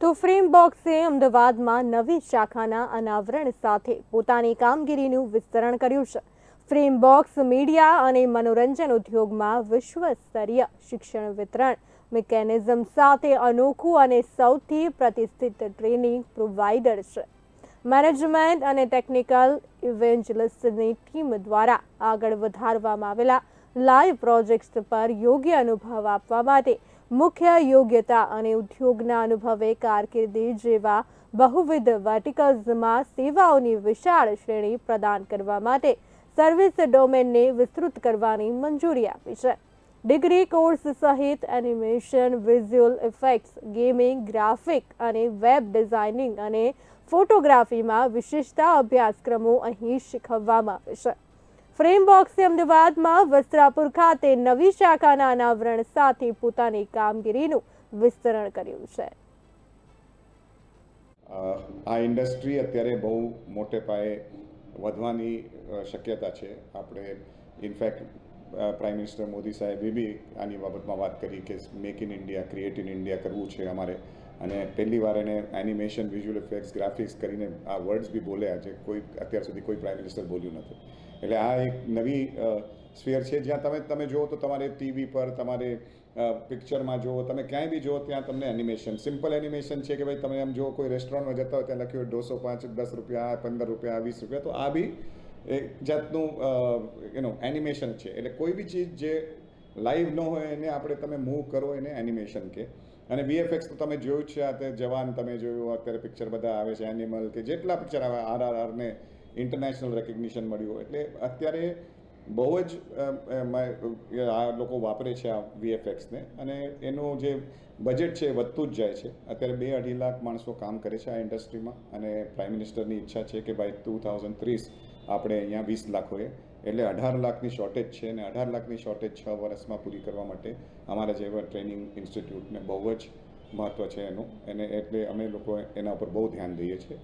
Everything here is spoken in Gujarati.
તો ફ્રેમ બોક્સે અમદાવાદમાં નવી શાખાના અનાવરણ સાથે પોતાની કામગીરીનું વિસ્તરણ કર્યું છે. ફ્રેમ બોક્સ મીડિયા અને મનોરંજન ઉદ્યોગમાં વિશ્વ સ્તરીય શિક્ષણ વિતરણ, મિકેનિઝમ સાથે અનોખું અને સૌથી પ્રતિષ્ઠિત ટ્રેનિંગ પ્રોવાઈડર છે. મેનેજમેન્ટ અને ટેકનિકલ ઇવેન્જલિસ્ટની ટીમ દ્વારા આગળ વધારવામાં આવેલા લાઈવ પ્રોજેક્ટ્સ પર યોગ્ય અનુભવ આપવા માટે મુખ્ય યોગ્યતા અને ઉદ્યોગના અનુભવે કારકિર્દી જેવા બહુવિધ વર્ટિકલ્સમાં સેવાઓની વિશાળ શ્રેણી પ્રદાન કરવા માટે સર્વિસ ડોમેનને વિસ્તૃત કરવાની મંજૂરી આપી છે. ડિગ્રી કોર્સ સહિત animation visual effects gaming graphic અને વેબ ડિઝાઇનિંગ અને ફોટોગ્રાફીમાં વિશિષ્ટતા અભ્યાસક્રમો અહીં શીખવવામાં આવે છે. ફ્રેમબોક્સે અમદાવાદમાં વસ્ત્રાપુર ખાતે નવી શાખાના અનાવરણ સાથે પોતાની કામગીરીનું વિસ્તરણ કર્યું છે. આ ઇન્ડસ્ટ્રી અત્યારે બહુ મોટે પાયે વધવાની શક્યતા છે. આપણે, ઇનફેક્ટ પ્રાઇમ મિનિસ્ટર મોદી સાહેબે બી આની બાબતમાં વાત કરી કે make in India, create in India કરવું છે અમારે. અને પહેલી વાર એને એનિમેશન વિઝ્યુઅલ ઇફેક્ટ્સ ગ્રાફિક્સ કરીને આ વર્ડ્સ બી બોલ્યા છે. કોઈ અત્યાર સુધી કોઈ પ્રાઇમ મિનિસ્ટર બોલ્યું નથી. એટલે આ એક નવી સ્ફિયર છે. જ્યાં તમે તમે જુઓ તો તમારે ટીવી પર, તમારે પિક્ચરમાં જુઓ, તમે ક્યાંય બી જુઓ, ત્યાં તમને એનિમેશન સિમ્પલ એનિમેશન છે કે ભાઈ તમે આમ જુઓ, કોઈ રેસ્ટોરન્ટમાં જતા હોય ત્યાં લખ્યું હોય દોસો પાંચ, દસ રૂપિયા, પંદર રૂપિયા, વીસ રૂપિયા, તો આ બી એક જાતનું યુનો એનિમેશન છે. એટલે કોઈ બી ચીજ જે લાઈવ ન હોય એને આપણે તમે મૂવ કરો એને એનિમેશન કે. અને વીએફએક્સ તો તમે જોયું જ છે આ જવાન તમે જોયું, અત્યારે પિક્ચર બધા આવે છે એનિમલ કે જેટલા પિક્ચર આવે આર આર આરને ઇન્ટરનેશનલ રેકગ્નિશન મળ્યું એટલે અત્યારે બહુ જ આ લોકો વાપરે છે આ વીએફએક્સને અને એનું જે બજેટ છે એ વધતું જ જાય છે. અત્યારે બે અઢી લાખ માણસો કામ કરે છે આ ઇન્ડસ્ટ્રીમાં અને પ્રાઇમ મિનિસ્ટરની ઈચ્છા છે કે ભાઈ ટુ થાઉઝન્ડ ત્રીસ આપણે અહીંયા વીસ લાખ હોય. એટલે અઢાર લાખની શોર્ટેજ છે અને અઢાર લાખની શોર્ટેજ છ વર્ષમાં પૂરી કરવા માટે અમારા જેવા ટ્રેનિંગ ઇન્સ્ટિટ્યૂટને બહુ જ મહત્ત્વ છે એનું. એને એટલે અમે લોકો એના ઉપર બહુ ધ્યાન દઈએ છીએ.